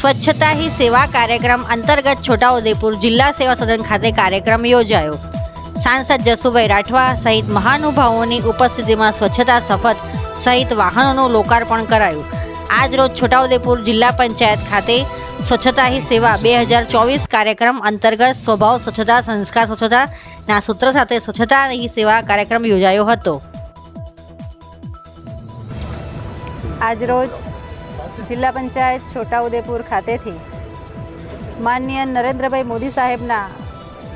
સ્વચ્છતા હી સેવા કાર્યક્રમ અંતર્ગત છોટાઉદેપુર જિલ્લા સેવા સદન ખાતે કાર્યક્રમ યોજાયો. સાંસદ જસુભાઈ રાઠવા સહિત મહાનુભાવોની ઉપસ્થિતિમાં સ્વચ્છતા શપથ સહિત વાહનોનું લોકાર્પણ કરાયું. આજ રોજ છોટાઉદેપુર જિલ્લા પંચાયત ખાતે સ્વચ્છતા હી સેવા બે હજાર ચોવીસ કાર્યક્રમ અંતર્ગત સ્વભાવ સ્વચ્છતા, સંસ્કાર સ્વચ્છતાના સૂત્ર સાથે સ્વચ્છતા હી સેવા કાર્યક્રમ યોજાયો હતો. આજરોજ જિલ્લા પંચાયત છોટાઉદેપુર ખાતેથી માનનીય નરેન્દ્રભાઈ મોદી સાહેબના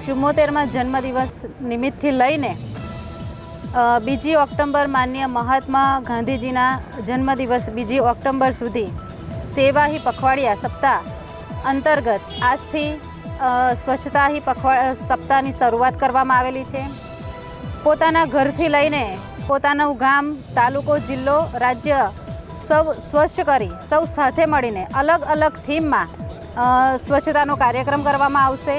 ચુમ્મોતેરમાં જન્મદિવસ નિમિત્તથી લઈને બીજી ઓક્ટોબર માનનીય મહાત્મા ગાંધીજીના જન્મદિવસ બીજી ઓક્ટોબર સુધી સેવા હી પખવાડિયા સપ્તાહ અંતર્ગત આજથી સ્વચ્છતા હી પખવા સપ્તાહની શરૂઆત કરવામાં આવેલી છે. પોતાના ઘરથી લઈને પોતાનું ગામ, તાલુકો, જિલ્લો, રાજ્ય સૌ સ્વચ્છ કરી, સૌ સાથે મળીને અલગ અલગ થીમમાં સ્વચ્છતાનો કાર્યક્રમ કરવામાં આવશે.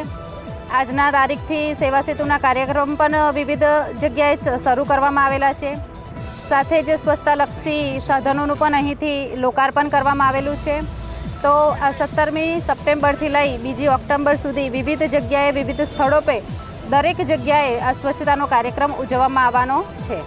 આજના તારીખથી સેવા સેતુના કાર્યક્રમ પણ વિવિધ જગ્યાએ શરૂ કરવામાં આવેલા છે. સાથે જ સ્વચ્છતાલક્ષી સાધનોનું પણ અહીંથી લોકાર્પણ કરવામાં આવેલું છે. તો આ સત્તરમી સપ્ટેમ્બરથી લઈ બીજી ઓક્ટોબર સુધી વિવિધ જગ્યાએ વિવિધ સ્થળો પર દરેક જગ્યાએ આ સ્વચ્છતાનો કાર્યક્રમ ઉજવવામાં આવવાનો છે.